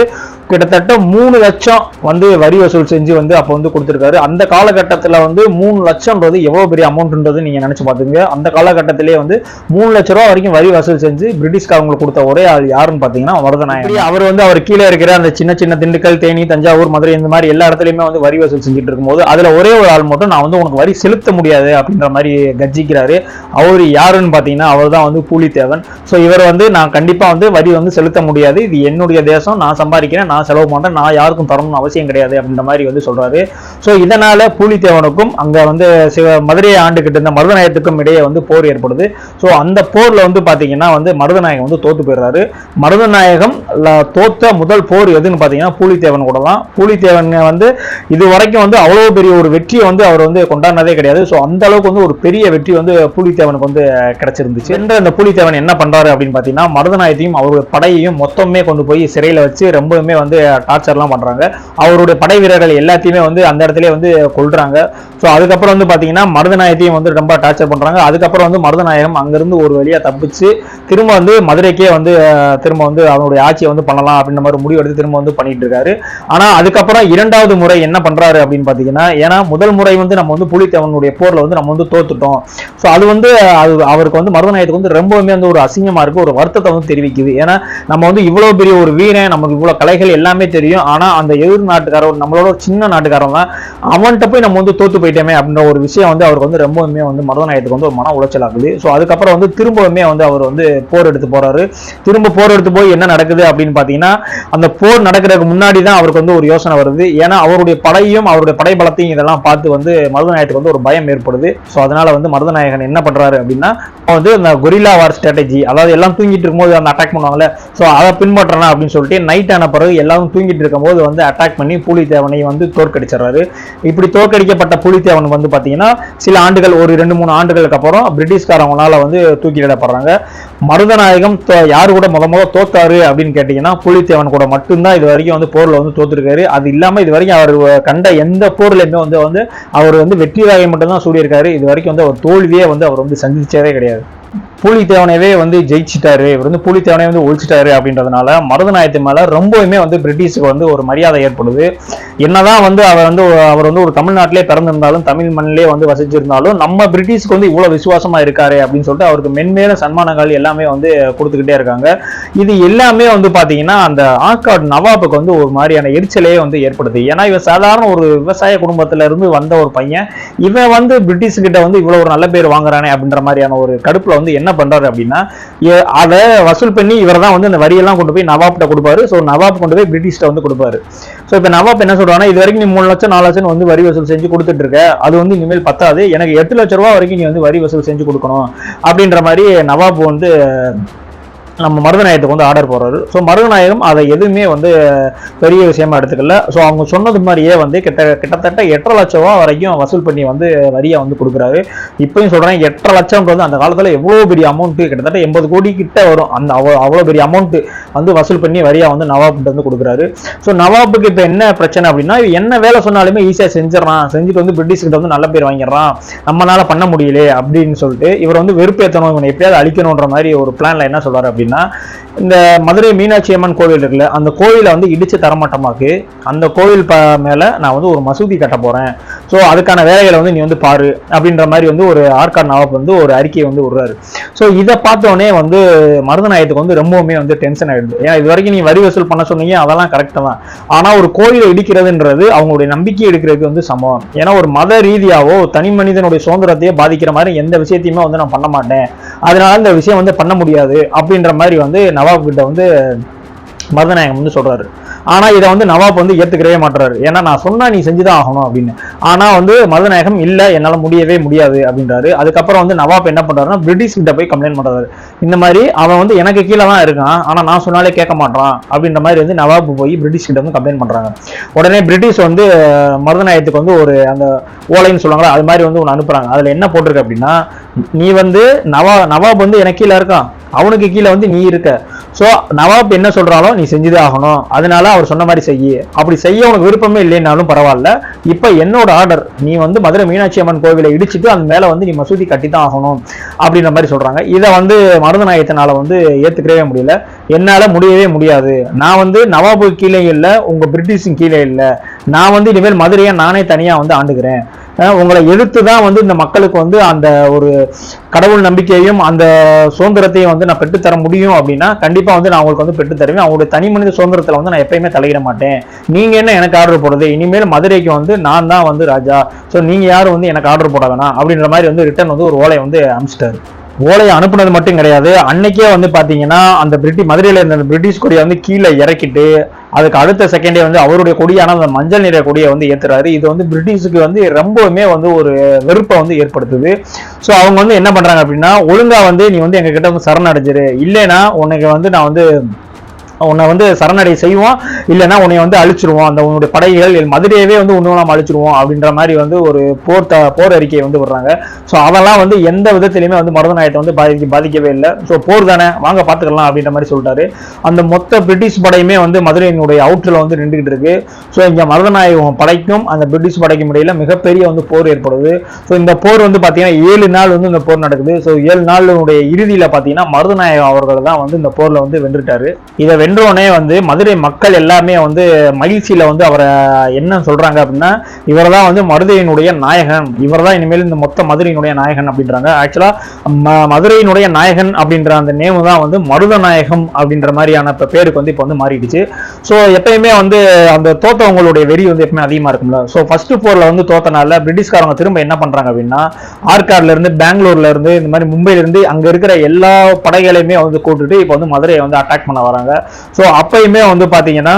கிட்டத்தட்ட மூணு லட்சம் வந்து வரி வசூல் செஞ்சு வந்து அப்போ வந்து கொடுத்துருக்காரு. அந்த காலகட்டத்தில் வந்து மூணு லட்சம்ன்றது எவ்வளோ பெரிய அமௌண்ட்ன்றது நீங்கள் நினச்சி பார்த்துங்க அந்த காலகட்டத்திலே வந்து மூணு லட்ச ரூபா வரைக்கும் வரி வசூல் செஞ்சு பிரிட்டிஷ்காரங்களுக்கு கொடுத்த ஒரே ஆள் யாருன்னு பார்த்தீங்கன்னா வரதநாயகம் அவர் வந்து அவர் கீழே இருக்கிற அந்த சின்ன சின்ன திண்டுக்கல் தேனி தஞ்சாவூர் மதுரை இந்த மாதிரி எல்லா இடத்துலையுமே வந்து வரி வசூல் செஞ்சுட்டு இருக்கும்போது அதில் ஒரே ஒரு ஆள் மட்டும் நான் வந்து உனக்கு வரி செலுத்த முடியாது அப்படின்ற மாதிரி கர்ஜிக்கிறாரு. அவர் யாருன்னு பார்த்தீங்கன்னா அவர் தான் வந்து பூலித்தேவன் ஸோ இவர் வந்து நான் கண்டிப்பாக வந்து வரி வந்து செலுத்த முடியாது. இது என்னுடைய தேசம் நான் சம்பாதிக்கிறேன் நான் செலவு பண்ணுறேன் நான் யாருக்கும் தரணும்னு அவசியம் கிடையாது அப்படின்ற மாதிரி வந்து சொல்றாரு. ஸோ இதனால பூலித்தேவனுக்கும் அங்க வந்து சிவ மதுரையை ஆண்டுகிட்டு இருந்த மருதநாயகத்துக்கும் இடையே வந்து போர் ஏற்படுது. ஸோ அந்த போர்ல வந்து பாத்தீங்கன்னா வந்து மருதநாயகம் வந்து தோத்து போயிடுறாரு. மருதநாயகம் தோற்ற தோத்த முதல் போர் எதுன்னு பாத்தீங்கன்னா பூலித்தேவன் கூட தான். பூலித்தேவன் வந்து இது வரைக்கும் வந்து அவ்வளவு பெரிய ஒரு வெற்றியை வந்து அவர் வந்து கொண்டாடினதே கிடையாது. ஸோ அந்த அளவுக்கு வந்து ஒரு பெரிய வெற்றி வந்து பூலித்தேவனுக்கு வந்து கிடைச்சிருந்துச்சு. என்ற அந்த பூலித்தேவன் என்ன பண்றாரு அப்படின்னு பாத்தீங்கன்னா மருதநாயகத்தையும் அவருடைய படையையும் மொத்தமே கொண்டு போய் சிறையில வச்சு ரொம்பவுமே வந்து டார்ச்சர்லாம் பண்றாங்க. அவருடைய படை வீரர்கள் எல்லாத்தையுமே வந்து அந்த இடத்துல வந்து கொல்றாங்க. ஸோ அதுக்கப்புறம் வந்து பார்த்தீங்கன்னா மருதநாயகத்தையும் வந்து ரொம்ப டார்ச்சர் பண்றாங்க. அதுக்கப்புறம் வந்து மருதநாயகம் அங்கிருந்து ஒரு வழியா தப்பிச்சு திரும்ப வந்து மதுரைக்கே வந்து திரும்ப வந்து அவனுடைய ஆட்சியை வந்து பண்ணலாம் அப்படின்ற மாதிரி முடிவு எடுத்து திரும்ப வந்து பண்ணிட்டு இருக்காரு. ஆனா அதுக்கப்புறம் இரண்டாவது முறை என்ன பண்றாரு அப்படின்னு பார்த்தீங்கன்னா ஏன்னா முதல் முறை வந்து நம்ம வந்து புலித்தேவனுடைய போரில் வந்து நம்ம வந்து தோத்துட்டோம். ஸோ அது வந்து அது அவருக்கு வந்து மருதநாயகத்துக்கு வந்து ரொம்பவுமே வந்து ஒரு அசிங்கமா இருக்கு ஒரு வருத்தத்தை வந்து தெரிவிக்குது. ஏன்னா நம்ம வந்து இவ்வளவு பெரிய ஒரு வீரன் நமக்கு இவ்வளவு கலைகள் எல்லாமே தெரியும். ஆனா அந்த எதிர் நாட்டுக்காரன் நம்மளோட ஒரு சின்ன நாட்டுக்காரன் தான் அவன்கிட்ட போய் நம்ம வந்து தோத்து போயிட்டோமே அப்படின்ற ஒரு விஷயம் வந்து அவருக்கு வந்து ரொம்பவுமே வந்து மருதநாயகத்துக்கு வந்து ஒரு மன உளைச்சல் ஆகுது. ஸோ அதுக்கப்புறம் வந்து திரும்பவுமே வந்து அவர் வந்து போர் எடுத்து போறாரு. திரும்ப போர் எடுத்து போய் என்ன நடக்குது அப்படின்னு பாத்தீங்கன்னா அந்த போர் நடக்கிறதுக்கு முன்னாடி தான் அவருக்கு வந்து ஒரு யோசனை வருது. ஏன்னா அவருடைய படையும் அவருடைய படை பலத்தையும் இதெல்லாம் பார்த்து வந்து மருதநாயகத்துக்கு வந்து ஒரு பயம் ஏற்படுது. ஸோ அதனால வந்து மருதநாயகன் என்ன பண்றாரு அப்படின்னா வந்து அந்த கொரில்லா வார் ஸ்ட்ராட்டஜி அதாவது எல்லாம் தூங்கிட்டு இருக்கும்போது அந்த அட்டாக் பண்ணுவாங்கல்ல ஸோ அதை பின்பற்றணும் அப்படின்னு சொல்லிட்டு நைட் ஆன பிறகு எல்லாரும் தூங்கிட்டு இருக்கும்போது வந்து அட்டாக் பண்ணி பூலித்தேவனை வந்து தோற்கடிச்சிடுறாரு. இப்படி தோற்கடிக்கப்பட்ட புலித்தேவன் வந்து பார்த்தீங்கன்னா சில ஆண்டுகள் ஒரு ரெண்டு மூணு ஆண்டுகளுக்கு அப்புறம் பிரிட்டிஷ்காரவங்களால வந்து தூக்கிலிடப்படுறாங்க. மருதநாயகம் யார் கூட முத முத தோத்தாரு அப்படின்னு கேட்டிங்கன்னா புலித்தேவன் கூட மட்டும்தான் இது வரைக்கும் வந்து போரில் வந்து தோத்துருக்காரு. அது இல்லாமல் இது வரைக்கும் அவர் கண்ட எந்த போர்லேயுமே வந்து வந்து அவர் வந்து வெற்றி வாகை மட்டும்தான் சூடியிருக்காரு. இது வரைக்கும் வந்து அவர் தோல்வியே வந்து அவர் வந்து சந்திச்சதே கிடையாது. பூலித்தேவனையவே வந்து ஜெயிச்சிட்டாரு. இவர் வந்து பூலித்தேவனை வந்து ஒழிச்சிட்டாரு அப்படின்றதுனால மருதநாயகத்து மேல ரொம்பவுமே வந்து பிரிட்டிஷுக்கு வந்து ஒரு மரியாதை ஏற்படுது. என்னதான் வந்து அவர் வந்து அவர் வந்து ஒரு தமிழ்நாட்டிலே பிறந்திருந்தாலும் தமிழ் மண்ணிலே வந்து வசிச்சிருந்தாலும் நம்ம பிரிட்டிஷ்க்கு வந்து இவ்வளவு விசுவாசமா இருக்காரு அப்படின்னு சொல்லிட்டு அவருக்கு மென்மேல சன்மானங்கள் எல்லாமே வந்து கொடுத்துக்கிட்டே இருக்காங்க. இது எல்லாமே வந்து பாத்தீங்கன்னா அந்த ஆக்காட் நவாபுக்கு வந்து ஒரு மாதிரியான எரிச்சலையே வந்து ஏற்படுது. ஏன்னா இவன் சாதாரண ஒரு விவசாய குடும்பத்துல இருந்து வந்த ஒரு பையன் இவன் வந்து பிரிட்டிஷ் கிட்ட வந்து இவ்வளவு ஒரு நல்ல பேர் வாங்குறானே அப்படின்ற மாதிரியான ஒரு கடுப்புல வந்து என்ன பண்றாரு அப்படின்னா அதை வசூல் பண்ணி இவர் தான் வந்து அந்த வரியெல்லாம் கொண்டு போய் நவாப்ட கொடுப்பாரு. ஸோ நவாப் கொண்டு போய் பிரிட்டிஷ்ட வந்து கொடுப்பாரு. ஸோ இப்போ நவாப் என்ன சொல்றாங்கன்னா இது வரைக்கும் நீ மூணு லட்சம் நாலு லட்சம் வந்து வரி வசூல் செஞ்சு கொடுத்துட்டு இருக்க. அது வந்து இனிமேல் பத்தாது. எனக்கு எட்டு லட்ச ரூபா வரைக்கும் நீ வந்து வரி வசூல் செஞ்சு கொடுக்கணும். அப்படின்ற மாதிரி நவாப் வந்து நம்ம மருதநாயகத்துக்கு வந்து ஆர்டர் போடுறாரு. ஸோ மருதநாயகம் அதை எதுவுமே வந்து பெரிய விஷயமா எடுத்துக்கல. ஸோ அவங்க சொன்னது மாதிரியே வந்து கிட்ட கிட்டத்தட்ட எட்டரை லட்சம் ரூபா வரைக்கும் வசூல் பண்ணி வந்து வரியை வந்து கொடுக்குறாரு. இப்பயும் சொல்கிறேன் எட்டரை லட்சம்ன்றது அந்த காலத்தில் எவ்வளோ பெரிய அமௌண்ட்டு கிட்டத்தட்ட எண்பது கோடி கிட்ட வரும். அந்த அவ்வளோ அவ்வளோ பெரிய அமௌண்ட்டு வந்து வசூல் பண்ணி வரியாக வந்து நவாப்கிட்ட வந்து கொடுக்குறாரு. ஸோ நவாபுக்கு இப்போ என்ன பிரச்சனை அப்படின்னா என்ன வேலை சொன்னாலுமே ஈஸியாக செஞ்சிடறான். செஞ்சுட்டு வந்து பிரிட்டிஷ் கிட்ட வந்து நல்ல பேர் வாங்கிடுறான். நம்மளால் பண்ண முடியல அப்படின்னு சொல்லிட்டு இவர் வந்து வெறுப்பேற்றணும் இவனை எப்படியாவது அழிக்கணுன்ற மாதிரி ஒரு பிளானில் என்ன சொல்கிறார் அப்படின்னா அப்படின்னா இந்த மதுரை மீனாட்சி அம்மன் கோவில் இருக்குல்ல அந்த கோவிலை வந்து இடித்து தரமாட்டமாக்கு. அந்த கோவில் ப மேல நான் வந்து ஒரு மசூதி கட்ட போறேன். ஸோ அதுக்கான வேலைகளை வந்து நீ வந்து பாரு அப்படின்ற மாதிரி வந்து ஒரு ஆர்கார் நவாப் வந்து ஒரு அறிக்கையை வந்து விடுறாரு. ஸோ இதை பார்த்தோன்னே வந்து மருதநாயகத்துக்கு வந்து ரொம்பவுமே வந்து டென்ஷன் ஆயிடுது. ஏன்னா இது வரைக்கும் நீ வரி வசூல் பண்ண சொன்னீங்க அதெல்லாம் கரெக்டாக தான். ஆனால் ஒரு கோயிலை இடிக்கிறதுன்றது அவங்களுடைய நம்பிக்கை எடுக்கிறதுக்கு வந்து சமம். ஏன்னா ஒரு மத ரீதியாவோ தனி மனிதனுடைய சுதந்திரத்தையே பாதிக்கிற மாதிரி எந்த விஷயத்தையுமே வந்து நான் பண்ண மாட்டேன். அதனால இந்த விஷயம் வந்து பண்ண முடியாது அப்படின்ற மாதிரி வந்து நவாப் கிட்ட வந்து மருதநாயகம் வந்து சொல்றாரு. ஆனால் இதை வந்து நவாப் வந்து ஏற்றுக்கவே மாட்டுறாரு ஏன்னா நான் சொன்னால் நீ செஞ்சுதான் ஆகணும் அப்படின்னு. ஆனால் வந்து மருதநாயகம் இல்லை என்னால் முடியவே முடியாது அப்படின்றாரு. அதுக்கப்புறம் வந்து நவாப் என்ன பண்ணுறாருன்னா பிரிட்டிஷ் கிட்ட போய் கம்ப்ளைண்ட் பண்ணுறாரு இந்த மாதிரி அவன் வந்து எனக்கு கீழே தான் இருக்கான் ஆனால் நான் சொன்னாலே கேட்க மாட்டான் அப்படின்ற மாதிரி வந்து நவாப் போய் பிரிட்டிஷ் கிட்ட வந்து கம்ப்ளைண்ட் பண்ணுறாங்க உடனே பிரிட்டிஷ் வந்து மருதநாயகத்துக்கு வந்து ஒரு அந்த ஓலைன்னு சொல்லுவாங்களா அது மாதிரி வந்து ஒன்று அனுப்புகிறாங்க அதில் என்ன போட்டிருக்கு அப்படின்னா நீ வந்து நவா நவாப் வந்து எனக்கு கீழே இருக்கான் அவனுக்கு கீழே வந்து நீ இருக்க. ஸோ நவாப் என்ன சொல்றாலோ நீ செஞ்சுதே ஆகணும். அதனால அவர் சொன்ன மாதிரி செய்யு. அப்படி செய்ய உனக்கு விருப்பமே இல்லைனாலும் பரவாயில்ல. இப்போ என்னோட ஆர்டர் நீ வந்து மதுரை மீனாட்சி அம்மன் கோவிலை இடிச்சிட்டு அந்த மேல வந்து நீ மசூதி கட்டி தான் ஆகணும் அப்படின்ற மாதிரி சொல்றாங்க. இதை வந்து மருதநாயகத்தினால வந்து ஏத்துக்கவே முடியல. என்னால முடியவே முடியாது. நான் வந்து நவாபு கீழே இல்லை உங்க பிரிட்டிஷின் கீழே இல்லை. நான் வந்து இனிமேல் மதுரையை நானே தனியா வந்து ஆண்டுக்கிறேன். உங்களை எதிர்த்து தான் வந்து இந்த மக்களுக்கு வந்து அந்த ஒரு கடவுள் நம்பிக்கையையும் அந்த சுதந்திரத்தையும் வந்து நான் பெற்றுத்தர முடியும் அப்படின்னா கண்டிப்பாக வந்து நான் உங்களுக்கு வந்து பெற்றுத்தருவேன். அவங்களுடைய தனி மனித சுதந்திரத்தில் வந்து நான் எப்பயுமே தலையிட மாட்டேன். நீங்கள் என்ன எனக்கு ஆர்டர் போடுறது? இனிமேல் மதுரைக்கு வந்து நான் தான் வந்து ராஜா. ஸோ நீங்கள் யாரும் வந்து எனக்கு ஆர்டர் போட வேணாம் அப்படின்ற மாதிரி வந்து ரிட்டர்ன் வந்து ஒரு ஓலையை வந்து அமிச்சிட்டாரு. ஓலையை அனுப்புனது மட்டும் கிடையாது. அன்னைக்கே வந்து பார்த்தீங்கன்னா அந்த பிரிட்டிஷ் மதுரையில் இருந்த அந்த பிரிட்டிஷ் கொடியை வந்து கீழே இறக்கிட்டு அதுக்கு அடுத்த செகண்டே வந்து அவருடைய கொடியான அந்த மஞ்சள் நிற கொடியை வந்து ஏற்றுறாரு இது வந்து பிரிட்டிஷுக்கு வந்து ரொம்பவுமே வந்து ஒரு வெறுப்பை வந்து ஏற்படுத்துது. ஸோ அவங்க வந்து என்ன பண்ணுறாங்க அப்படின்னா ஒழுங்காக வந்து நீ வந்து எங்ககிட்ட வந்து சரணடைஞ்சிரு. இல்லைன்னா உனக்கு வந்து நான் வந்து உன்னை வந்து சரணடை செய்வோம் இல்லைன்னா உன்னை வந்து அழிச்சிருவோம் அந்த உன்னுடைய படைகள் மதுரையவே வந்து ஒன்று நாம் அழிச்சிருவோம் அப்படின்ற மாதிரி வந்து ஒரு போர் த போர் அறிக்கையை வந்து விடுறாங்க. ஸோ அதெல்லாம் வந்து எந்த விதத்திலையுமே வந்து மருதநாயகத்தை வந்து பாதிக்க பாதிக்கவே இல்லை. ஸோ போர் தானே வாங்க பார்த்துக்கலாம் அப்படின்ற மாதிரி சொல்லிட்டாரு. அந்த மொத்த பிரிட்டிஷ் படையுமே வந்து மதுரையினுடைய அவுட்டில் வந்து நின்றுகிட்டு இருக்கு. ஸோ இங்கே மருதநாயகம் படைக்கும் அந்த பிரிட்டிஷ் படைக்கும் இடையில மிகப்பெரிய வந்து போர் ஏற்படுது. ஸோ இந்த போர் வந்து பார்த்தீங்கன்னா ஏழு நாள் வந்து இந்த போர் நடக்குது. ஸோ ஏழு நாளுடைய இறுதியில் பார்த்தீங்கன்னா மருதநாயகம் அவர்கள் தான் வந்து இந்த போரில் வந்து வென்றுட்டாரு. இதை வென்றோடனே வந்து மதுரை மக்கள் எல்லாமே வந்து மகிழ்ச்சியில வந்து அவரை என்ன சொல்றாங்க அப்படின்னா இவர் தான் வந்து மதுரையினுடைய நாயகன் இவர் தான் இனிமேல் இந்த மொத்த மதுரையினுடைய நாயகன் அப்படின்றாங்க. ஆக்சுவலா மதுரையினுடைய நாயகன் அப்படின்ற அந்த நேம் தான் வந்து மருத நாயகம் அப்படின்ற மாதிரியான இப்ப பேருக்கு வந்து இப்போ வந்து மாறிடுச்சு. ஸோ எப்பயுமே வந்து அந்த தோத்தவங்களுடைய வெறி வந்து எப்பவுமே அதிகமா இருக்கும்ல. ஸோ ஃபர்ஸ்ட் போர்ல வந்து தோத்தனால பிரிட்டிஷ்காரங்க திரும்ப என்ன பண்றாங்க அப்படின்னா ஆர்காட்ல இருந்து பெங்களூர்ல இருந்து இந்த மாதிரி மும்பையிலேருந்து இருந்து அங்க இருக்கிற எல்லா படைகளையுமே வந்து கூட்டுட்டு இப்போ வந்து மதுரையை வந்து அட்டாக் பண்ண வராங்க. ஸோ அப்பயுமே வந்து பாத்தீங்கன்னா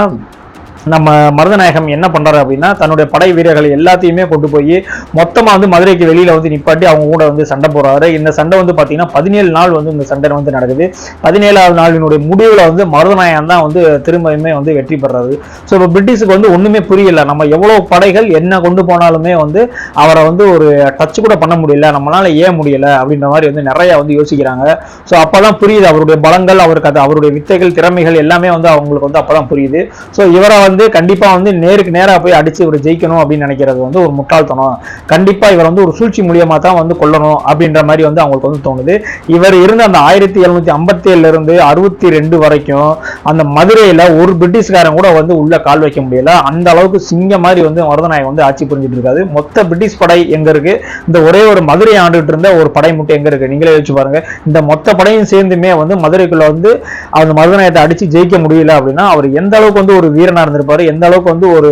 நம்ம மருதநாயகம் என்ன பண்றாரு அப்படின்னா தன்னுடைய படை வீரர்கள் எல்லாத்தையுமே கொண்டு போய் மொத்தமா வந்து மதுரைக்கு வெளியில வந்து நிப்பாட்டி அவங்க கூட வந்து சண்டை போடுறாரு. இந்த சண்டை வந்து பாத்தீங்கன்னா பதினேழு நாள் வந்து இந்த சண்டை வந்து நடக்குது. பதினேழாவது நாளினுடைய முடிவுல வந்து மருதநாயகம் தான் வந்து திரும்பவுமே வந்து வெற்றி பெறாரு. ஸோ இப்போ பிரிட்டிஷுக்கு வந்து ஒண்ணுமே புரியல. நம்ம எவ்வளவு படைகள் என்ன கொண்டு போனாலுமே வந்து அவரை வந்து ஒரு டச் கூட பண்ண முடியல. நம்மளால ஏன் முடியல அப்படின்ற மாதிரி வந்து நிறைய வந்து யோசிக்கிறாங்க. ஸோ அப்பதான் புரியுது அவருடைய பலங்கள் அவருக்கு அது அவருடைய வித்தைகள் திறமைகள் எல்லாமே வந்து அவங்களுக்கு வந்து அப்பதான் புரியுது. ஸோ இவரை வந்து வந்து கண்டிப்பா வந்து நேருக்கு நேரா போய் அடிச்சு இவர் ஜெயிக்கணும் அப்படின்னு நினைக்கிறது வந்து ஒரு முட்டாள்தனம். கண்டிப்பா இவர் வந்து ஒரு சூழ்ச்சி மூலியமா தான் வந்து கொல்லணும் அப்படின்ற மாதிரி வந்து அவங்களுக்கு வந்து தோணுது. இவர் இருந்த அந்த ஆயிரத்தி எழுநூத்தி ஐம்பத்தி ஏழுல இருந்து அறுபத்தி ரெண்டு வரைக்கும் அந்த மதுரையில ஒரு பிரிட்டிஷ்காரன் கூட வந்து உள்ள கால் வைக்க முடியல. அந்த அளவுக்கு சிங்க மாதிரி வந்து வரதநாயகம் வந்து ஆட்சி புரிஞ்சுட்டு இருக்காது மொத்த பிரிட்டிஷ் படை எங்க இருக்கு? இந்த ஒரே ஒரு மதுரை ஆண்டுகிட்டு இருந்த ஒரு படை மட்டும் எங்க இருக்கு? நீங்களே யோசிச்சு பாருங்க. இந்த மொத்த படையும் சேர்ந்துமே வந்து மதுரைக்குள்ள வந்து அந்த மருதநாயகத்தை அடிச்சு ஜெயிக்க முடியல அப்படின்னா அவர் எந்த அளவுக்கு வந்து ஒரு வீரனா இருந்திருப்பாரு? எந்த அளவுக்கு வந்து ஒரு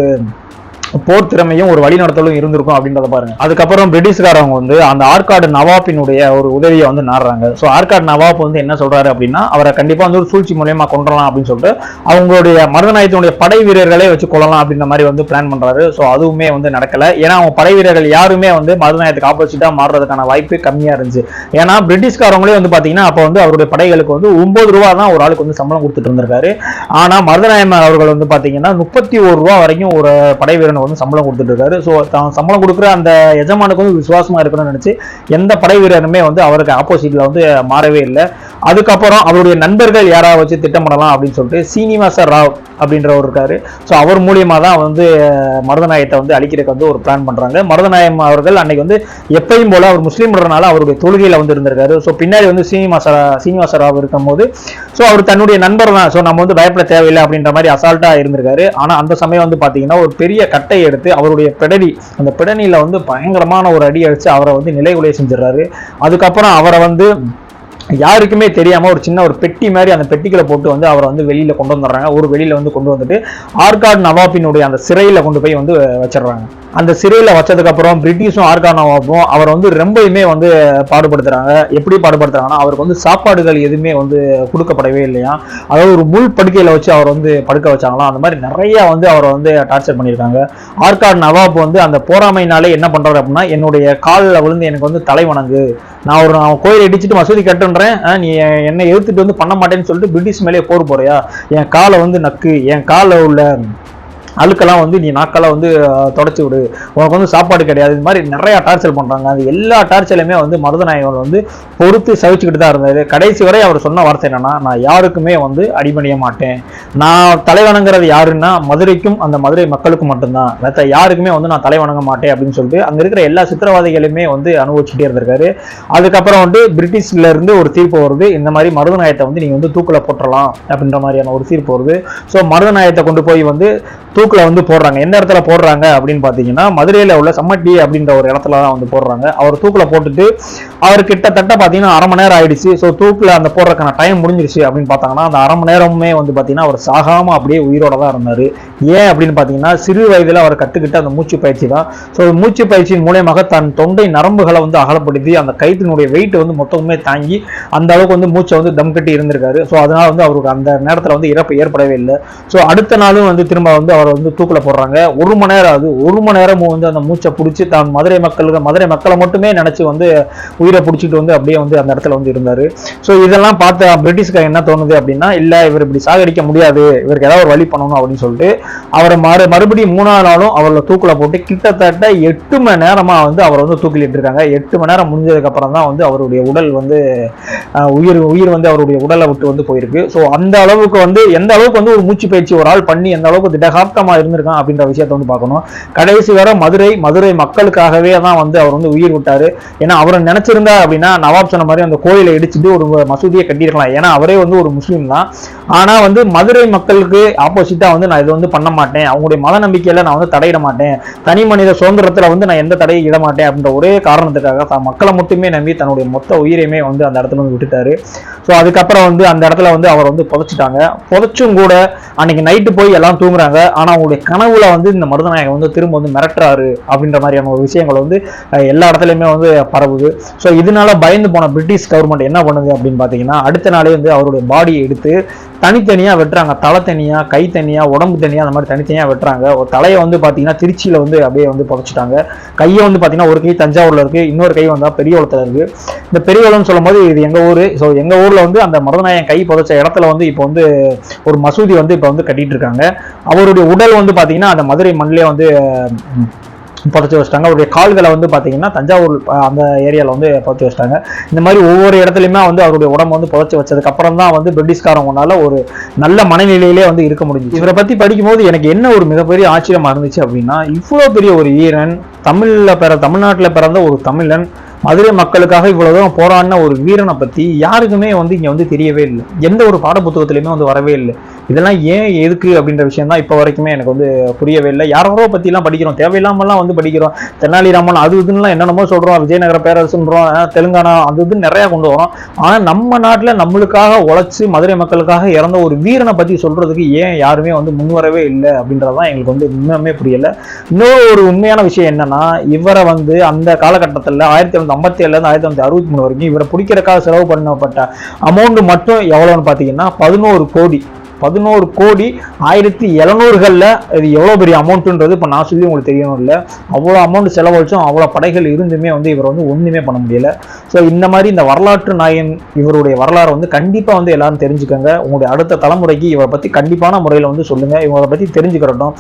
போர் திறமையும் ஒரு வழிநடத்தலும் இருந்திருக்கும் அப்படின்றத பாருங்க. அதுக்கப்புறம் பிரிட்டிஷ்காரவங்க வந்து அந்த ஆற்காடு நவாப்பினுடைய ஒரு உதவியை வந்து நாடுறாங்க. ஸோ ஆற்காடு நவாப் வந்து என்ன சொல்றாரு அப்படின்னா அவரை கண்டிப்பா வந்து ஒரு சூழ்ச்சி மூலியமா கொண்டுறலாம் அப்படின்னு சொல்லிட்டு அவங்களுடைய மருதநாயகத்தினுடைய படை வீரர்களே வச்சு கொள்ளலாம் அப்படின்ற மாதிரி வந்து பிளான் பண்றாரு. ஸோ அதுவுமே வந்து நடக்கல. ஏன்னா அவங்க படை வீரர்கள் யாருமே வந்து மருதநாயத்துக்கு ஆப்போசிட்டா மாறுறதுக்கான வாய்ப்பு கம்மியா இருந்துச்சு. ஏன்னா பிரிட்டிஷ்காரவங்களே வந்து பாத்தீங்கன்னா அப்போ வந்து அவருடைய படைகளுக்கு வந்து ஒன்பது ரூபா தான் ஒரு ஆளுக்கு வந்து சம்பளம் கொடுத்துட்டு இருந்திருக்காரு. ஆனா மருதநாயகம் அவர்கள் வந்து பாத்தீங்கன்னா முப்பத்தி ஒரு ரூபா வரைக்கும் ஒரு படை வந்து சம்பளம் கொடுத்துட்டு இருக்காரு ஸோ தான் சம்பளம் கொடுக்குற அந்த எஜமானுக்கு வந்து விசுவாசமாக இருக்கணும்னு நினச்சி எந்த படை வீரருமே வந்து அவருக்கு ஆப்போசிட்டில் வந்து மாறவே இல்லை. அதுக்கப்புறம் அவருடைய நண்பர்கள் யாராவது வச்சு திட்டமிடலாம் அப்படின்னு சொல்லிட்டு சீனிவாச ராவ் அப்படின்றவர் இருக்காரு. ஸோ அவர் மூலியமாக தான் வந்து மருதநாயத்தை மருதநாயகத்தை வந்து அழிக்கிறதுக்கு வந்து ஒரு பிளான் பண்ணுறாங்க மருதநாயகம் அவர்கள் அன்னைக்கு வந்து எப்பயும் போல அவர் முஸ்லீம்ன்றனால அவருடைய தொழுகையில் வந்து இருந்திருக்காரு. ஸோ பின்னாடி வந்து சீனிவாச சீனிவாச ராவ் இருக்கும்போது ஸோ அவர் தன்னுடைய நண்பர் தான் ஸோ நம்ம வந்து பயப்பட தேவையில்லை அப்படின்ற மாதிரி அசால்ட்டாக இருந்திருக்காரு. ஆனால் அந்த சமயம் வந்து பார்த்தீங்கன்னா ஒரு பெரிய கட்ட எடுத்து அவருடைய பிடரி அந்த பிடனியில் வந்து பயங்கரமான ஒரு அடி அடிச்சு அவரை வந்து நிலைகுலைய செஞ்சிடறாரு. அதுக்கப்புறம் அவரை வந்து யாருக்குமே தெரியாம ஒரு சின்ன ஒரு பெட்டி மாதிரி அந்த பெட்டிக்குள்ள போட்டு வந்து அவரை வந்து வெளியில கொண்டு வந்துடுறாங்க. ஒரு வெளியில வந்து கொண்டு வந்துட்டு ஆர்காட் நவாபினுடைய அந்த சிறையில கொண்டு போய் வந்து வச்சிடுறாங்க. அந்த சிறையில வச்சதுக்கு அப்புறம் பிரிட்டிஷும் ஆர்காட் நவாபும் அவரை வந்து ரொம்பயுமே வந்து பாடுபடுத்துறாங்க. எப்படி பாடுபடுத்துறாங்கன்னா அவருக்கு வந்து சாப்பாடுகள் எதுவுமே வந்து கொடுக்கப்படவே இல்லையா? அதாவது ஒரு முள் படுக்கையில வச்சு அவர் வந்து படுக்க வச்சாங்களாம். அந்த மாதிரி நிறைய வந்து அவரை வந்து டார்ச்சர் பண்ணியிருக்காங்க. ஆர்காட் நவாப் வந்து அந்த போராமைனாலே என்ன பண்றாரு அப்படின்னா என்னுடைய காலில் விழுந்து எனக்கு வந்து தலை வணங்கு. நான் ஒரு நான் கோயிலை இடிச்சிட்டு மசூதி கட்டுன்றேன். நீ என்னை எதிர்த்துட்டு வந்து பண்ண மாட்டேன்னு சொல்லிட்டு பிரிட்டிஷ் மேலே போர் போறியா என் காலை வந்து நக்கு. என் காலில் உள்ள அழுக்கெல்லாம் வந்து நீ நாக்கெல்லாம் வந்து தொடச்சி விடு. உனக்கு வந்து சாப்பாடு கிடையாது. இது மாதிரி நிறையா டார்ச்சர் பண்ணுறாங்க அது எல்லா டார்ச்சர்லையுமே வந்து மருதநாயகன் வந்து பொறுத்து சவிச்சுக்கிட்டு தான் இருந்தார். கடைசி வரை அவர் சொன்ன வார்த்தை என்னன்னா நான் யாருக்குமே வந்து அடிபணிய மாட்டேன். நான் தலைவணங்கிறது யாருன்னா மதுரைக்கும் அந்த மதுரை மக்களுக்கும் மட்டும்தான். மற்ற யாருக்குமே வந்து நான் தலைவணங்க மாட்டேன் அப்படின்னு சொல்லிட்டு அங்கே இருக்கிற எல்லா சித்திரவாதிகளையுமே வந்து அனுபவிச்சுட்டே இருந்திருக்காரு. அதுக்கப்புறம் வந்து பிரிட்டிஷ்ல இருந்து ஒரு தீர்ப்பு வருது. இந்த மாதிரி மருதநாயகத்தை வந்து நீங்க வந்து தூக்கில் போட்டுறலாம் அப்படின்ற மாதிரியான ஒரு தீர்ப்பு வருது. ஸோ மருதநாயகத்தை கொண்டு போய் வந்து தூக்கில் வந்து போடுறாங்க. எந்த இடத்துல போடுறாங்க அப்படின்னு பார்த்தீங்கன்னா மதுரையில் உள்ள சம்மட்டி அப்படின்ற ஒரு இடத்துல தான் வந்து போடுறாங்க. அவர் தூக்கில் போட்டுட்டு அவர் கிட்டத்தட்ட பார்த்தீங்கன்னா அரை மணி நேரம் ஆயிடுச்சு. ஸோ தூக்கில் அந்த போடுறதுக்கான டைம் முடிஞ்சிருச்சு அப்படின்னு பார்த்தாங்கன்னா அந்த அரை மணி நேரமுமே வந்து பார்த்தீங்கன்னா அவர் சாகாம அப்படியே உயிரோட தான் இருந்தார். ஏன் அப்படின்னு பார்த்தீங்கன்னா சிறு வயதில் அவர் கற்றுக்கிட்ட அந்த மூச்சு பயிற்சி தான். ஸோ மூச்சு பயிற்சியின் மூலியமாக தன் தொண்டை நரம்புகளை வந்து அகலப்படுத்தி அந்த கைத்தினுடைய வெயிட் வந்து மொத்தமுமே தாங்கி அந்த அளவுக்கு வந்து மூச்சை வந்து தம் கட்டி இருந்திருக்காரு. ஸோ அதனால் வந்து அவருக்கு அந்த நேரத்தில் வந்து இறப்பு ஏற்படவே இல்லை. ஸோ அடுத்த நாளும் வந்து திரும்ப வந்து அவர் வந்து தூக்கில் போடுறாங்க. ஒரு மணி நேரம் அது ஒரு மணி நேரமும் வந்து அந்த மூச்சை பிடிச்சி தான் மதுரை மக்களுக்கு மதுரை மக்களை மட்டுமே நினச்சி வந்து உயிரை பிடிச்சிட்டு வந்து அப்படியே வந்து அந்த இடத்துல வந்து இருந்தார். ஸோ இதெல்லாம் பார்த்து பிரிட்டிஷ்காரங்க என்ன தோணுது அப்படின்னா இல்லை இவர் இப்படி சாகடிக்க முடியாது. இவருக்கு ஏதாவது ஒரு வழி பண்ணணும் அப்படின்னு சொல்லிட்டு அவரை மறு மறுபடியும் மூணாவது நாளும் அவரை தூக்கில் போட்டு கிட்டத்தட்ட எட்டு மணி நேரமாக வந்து அவர் வந்து தூக்கிலிட்டு இருக்காங்க. எட்டு மணி நேரம் முடிஞ்சதுக்கப்புறம் தான் வந்து அவருடைய உடல் வந்து உயிர் உயிர் வந்து அவருடைய உடலை விட்டு வந்து போயிருக்கு. ஸோ அந்த அளவுக்கு வந்து எந்த அளவுக்கு வந்து ஒரு மூச்சு பயிற்சி ஒரு ஆள் பண்ணி எந்த அளவுக்கு திடகாப்தமா இருந்திருக்கான் அப்படின்ற விஷயத்த வந்து பார்க்கணும். கடைசி வர மதுரை மதுரை மக்களுக்காகவே தான் வந்து அவர் வந்து உயிர் விட்டாரு. ஏன்னா அவர் நினைச்சிருந்தா அப்படின்னா நவாப் சொன்ன மாதிரி அந்த கோயிலை இடிச்சுட்டு ஒரு மசூதியை கட்டியிருக்கலாம். ஏன்னா அவரே வந்து ஒரு முஸ்லீம் தான். ஆனா வந்து மதுரை மக்களுக்கு ஆப்போசிட்டா வந்து நான் இதை வந்து பண்ண மாட்டேன். அவங்களுடைய மத நம்பிக்கையில நான் வந்து தடையிட மாட்டேன். தனி மனித சுதந்திரத்துல வந்து நான் எந்த தடையை இட மாட்டேன் அப்படின்ற ஒரே காரணத்துக்காக தான் மக்களை மட்டுமே நம்பி தன்னுடைய மொத்த உயிரையுமே வந்து அந்த இடத்துல வந்து விட்டுட்டாரு. ஸோ அதுக்கப்புறம் வந்து அந்த இடத்துல வந்து அவர் வந்து புதைச்சிட்டாங்க. புதைச்சும் கூட அன்னைக்கு நைட்டு போய் எல்லாம் தூங்குறாங்க. ஆனால் ஆனால் அவங்களுடைய கனவுல வந்து இந்த மருதநாயகம் வந்து திரும்ப வந்து மிரட்டுறாரு அப்படின்ற மாதிரியான ஒரு விஷயங்கள் வந்து எல்லா இடத்துலையுமே வந்து பரவுது. ஸோ இதனால பயந்து போன பிரிட்டிஷ் கவர்மெண்ட் என்ன பண்ணுது அப்படின்னு பார்த்தீங்கன்னா அடுத்த நாளே வந்து அவருடைய பாடியை எடுத்து தனித்தனியா வெட்டுறாங்க. தலை தனியாக கை தனியாக உடம்பு தனியாக அந்த மாதிரி தனித்தனியாக வெட்டுறாங்க. ஒரு தலையை வந்து பார்த்தீங்கன்னா திருச்சியில் வந்து அப்படியே வந்து புதைச்சிட்டாங்க. கையை வந்து பார்த்தீங்கன்னா ஒரு கை தஞ்சாவூரில் இருக்கு இன்னொரு கை வந்தால் பெரியகுளத்துல இருக்குது இந்த பெரியகுளம்னு சொல்லும்போது இது எங்கள் ஊர்? ஸோ எங்கள் ஊரில் வந்து அந்த மருதநாயகம் கை புதைச்ச இடத்துல வந்து இப்போ வந்து ஒரு மசூதி வந்து இப்போ வந்து கட்டிட்டு இருக்காங்க. அவருடைய உடல் வந்து பார்த்தீங்கன்னா அந்த மதுரை மண்ணிலே வந்து புதைச்சி வச்சிட்டாங்க. அவருடைய கால்களை வந்து பார்த்தீங்கன்னா தஞ்சாவூர் அந்த ஏரியாவில் வந்து புதைச்சி வச்சிட்டாங்க. இந்த மாதிரி ஒவ்வொரு இடத்துலையுமே வந்து அவருடைய உடம்பு வந்து புதைச்சி வச்சதுக்கப்புறம் தான் வந்து பிரிட்டிஷ்காரவங்கனால ஒரு நல்ல மனநிலையிலே வந்து இருக்க முடிஞ்சு இவரை பற்றி படிக்கும்போது எனக்கு என்ன ஒரு மிகப்பெரிய ஆச்சரியமாக இருந்துச்சு அப்படின்னா இவ்வளோ பெரிய ஒரு வீரன் தமிழில் பிற தமிழ்நாட்டில் பிறந்த ஒரு தமிழன் மதுரை மக்களுக்காக இவ்வளோ தூரம் போராடின ஒரு வீரனை பற்றி யாருக்குமே வந்து இங்கே வந்து தெரியவே இல்லை. எந்த ஒரு பாட புத்தகத்திலையுமே வந்து வரவே இல்லை. இதெல்லாம் ஏன் எதுக்கு அப்படின்ற விஷயம் தான் இப்போ வரைக்குமே எனக்கு வந்து புரியவே இல்லை. யாரோ பற்றிலாம் படிக்கிறோம். தேவையில்லாமலாம் வந்து படிக்கிறோம். தெனாலிராமன் அது இதுன்னுலாம் என்னென்னமோ சொல்கிறோம் விஜயநகர பேரரசுன்றோம். தெலுங்கானா அது இதுன்னு நிறையா கொண்டு வரோம். ஆனால் நம்ம நாட்டில் நம்மளுக்காக உழைச்சி மதுரை மக்களுக்காக இறந்த ஒரு வீரனை பற்றி சொல்கிறதுக்கு ஏன் யாருமே வந்து முன்வரவே இல்லை அப்படின்றதான் எங்களுக்கு வந்து இன்னுமே புரியலை. இன்னொரு ஒரு உண்மையான விஷயம் என்னென்னா இவரை வந்து அந்த காலகட்டத்தில் ஆயிரத்தி தொள்ளாயிரத்தி ஐம்பத்தி ஏழுலேருந்து ஆயிரத்தி தொள்ளாயிரத்தி அறுபத்தி மூணு வரைக்கும் இவரை பிடிக்கிறக்காக செலவு பண்ணப்பட்ட அமௌண்ட் மட்டும் எவ்வளோன்னு பார்த்தீங்கன்னா பதினோரு கோடி. பதினோரு கோடி ஆயிரத்தி எழுநூறுகளில் இது எவ்வளோ பெரிய அமௌண்ட்டுன்றது இப்போ நான் சொல்லி உங்களுக்கு தெரியணும் இல்லை அவ்வளோ அமௌண்ட் செலவழிச்சும் அவ்வளோ படைகள் இருந்துமே வந்து இவர் வந்து ஒன்றுமே பண்ண முடியல. ஸோ இந்த மாதிரி இந்த வரலாற்று நாயன் இவருடைய வரலாறு வந்து கண்டிப்பாக வந்து எல்லாரும் தெரிஞ்சுக்கோங்க. உங்களுடைய அடுத்த தலைமுறைக்கு இவரை பற்றி கண்டிப்பான முறையில் வந்து சொல்லுங்கள் இவரை பற்றி தெரிஞ்சுக்கிறட்டும்.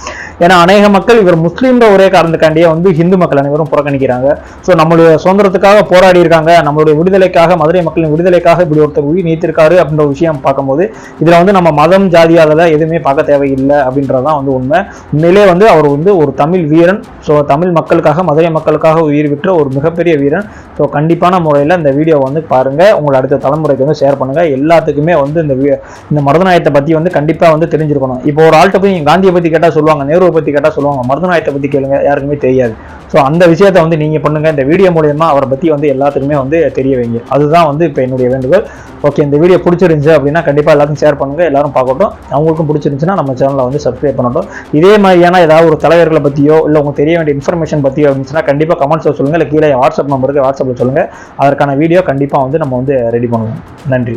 ஏன்னா அநேக மக்கள் இவர் முஸ்லீம்ன்ற ஒரே காரணத்துக்காண்டியே வந்து ஹிந்து மக்கள் அனைவரும் புறக்கணிக்கிறாங்க. ஸோ நம்மளுடைய சுதந்திரத்துக்காக போராடி இருக்காங்க. நம்மளுடைய விடுதலைக்காக மதுரை மக்களின் விடுதலைக்காக இப்படி ஒருத்தர் உயிர் நீத்திருக்காரு அப்படின்ற விஷயம் பார்க்கும்போது இதில் வந்து நம்ம மதம் ஜாதி அதெல்லாம் எதுவுமே பார்க்க தேவையில்லை அப்படின்றதான் வந்து உண்மை. உண்மையிலே வந்து அவர் வந்து ஒரு தமிழ் வீரன். ஸோ தமிழ் மக்களுக்காக மதுரை மக்களுக்காக உயிர் விற்ற ஒரு மிகப்பெரிய வீரன். ஸோ கண்டிப்பான முறையில் இந்த வீடியோ வந்து பாருங்கள் உங்களோட அடுத்த தலைமுறைக்கு வந்து ஷேர் பண்ணுங்கள் எல்லாத்துக்குமே வந்து இந்த இந்த மருதநாயத்தை பற்றி வந்து கண்டிப்பாக வந்து தெரிஞ்சிருக்கணும். இப்போ ஒரு ஆள்கிட்ட போய் காந்தியை பற்றி கேட்டால் சொல்லுவாங்க நேருவை பற்றி கேட்டால் சொல்லுவாங்க. மருதநாயத்தை பற்றி கேளுங்க யாருக்குமே தெரியாது. ஸோ அந்த விஷயத்தை வந்து நீங்கள் பண்ணுங்கள் இந்த வீடியோ மூலயமா அவரை பற்றி வந்து எல்லாத்துக்குமே வந்து தெரிய வைங்க. அதுதான் வந்து இப்போ என்னுடைய வேண்டுகோள். ஓகே இந்த வீடியோ பிடிச்சிருந்துச்சு அப்படின்னா கண்டிப்பாக எல்லாத்தையும் ஷேர் பண்ணுங்கள் எல்லாரும் பார்க்கட்டும். அவங்களுக்கும் பிடிச்சிருந்துச்சுன்னா நம்ம சேனலை வந்து சப்ஸ்கிரைப் பண்ணட்டும். இதே மாதிரியான ஏதாவது ஒரு தலைவர்களை பற்றியோ இல்லை உங்களுக்கு தெரிய வேண்டிய இன்ஃபர்மேஷன் பற்றியோ இருந்துச்சுன்னா கண்டிப்பாக கமெண்ட்ஸில் சொல்லுங்கள் இல்லை கீழே வாட்ஸ்அப் நம்பருக்கு வாட்ஸ்அப்பில் சொல்லுங்கள் அதற்கான வீடியோ கண்டிப்பாக வந்து நம்ம வந்து ரெடி பண்ணுவோம். நன்றி.